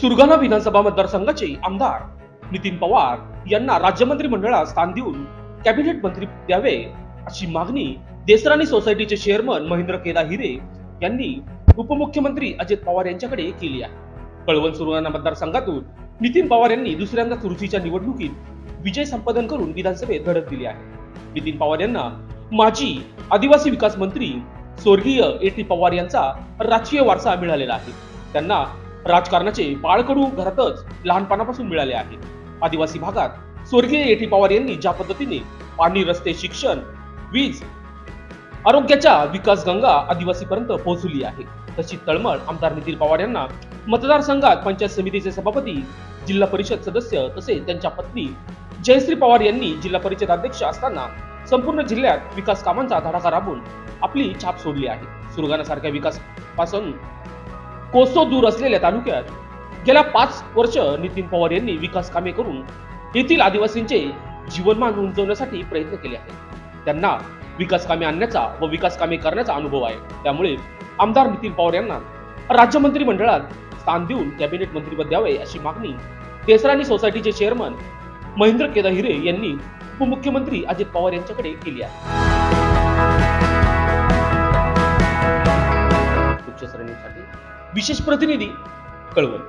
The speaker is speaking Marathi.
सुरगाणा विधानसभा मतदारसंघाचे आमदार नितीन पवार यांना राज्यमंत्री मंडळात स्थान देऊन कॅबिनेट मंत्री द्यावे अशी मागणी देसराणी सोसायटीचे चेअरमन महेंद्र केदा हिरे यांनी उपमुख्यमंत्री अजित पवार यांच्याकडे केली आहे. कळवण सुरगाणा मतदारसंघातून नितीन पवार यांनी दुसऱ्यांदा चुरशीच्या निवडणुकीत विजय संपादन करून विधानसभेत धडक दिली आहे. नितीन पवार यांना माजी आदिवासी विकास मंत्री स्वर्गीय ए टी पवार यांचा राजकीय वारसा मिळालेला आहे. त्यांना राजकारणाचे बाळकडू घरातच लहानपणापासून मिळाले आहे आदिवासी भागात स्वर्गीय एटी पवार यांनी ज्या पद्धतीने पाणी रस्ते शिक्षण वीज आरोग्याच्या विकास गंगा आदिवासीपर्यंत पोहोचली आहे तशी तळमळ आमदार नितीन पवार यांना मतदारसंघात पंचायत समितीचे सभापती जिल्हा परिषद सदस्य तसेच त्यांच्या पत्नी जयश्री पवार यांनी जिल्हा परिषद अध्यक्ष असताना संपूर्ण जिल्ह्यात विकास कामांचा धडाका राबून आपली छाप सोडली आहे. सुरगाणासारख्या विकासपासून कोसो दूर असलेल्या तालुक्यात गेल्या पाच वर्ष नितीन पवार यांनी विकास कामे करून येथील आदिवासींचे जीवनमान उंचवण्यासाठी प्रयत्न केले आहेत. त्यांना विकास कामे आणण्याचा व विकास कामे करण्याचा अनुभव आहे. त्यामुळे आमदार नितीन पवार यांना राज्यमंत्री मंडळात स्थान देऊन कॅबिनेट मंत्रीपद द्यावे अशी मागणी देसराणी सोसायटीचे चेअरमन महेंद्र केदा हिरे यांनी उपमुख्यमंत्री अजित पवार यांच्याकडे केली आहे. विशेष प्रतिनिधी कळवण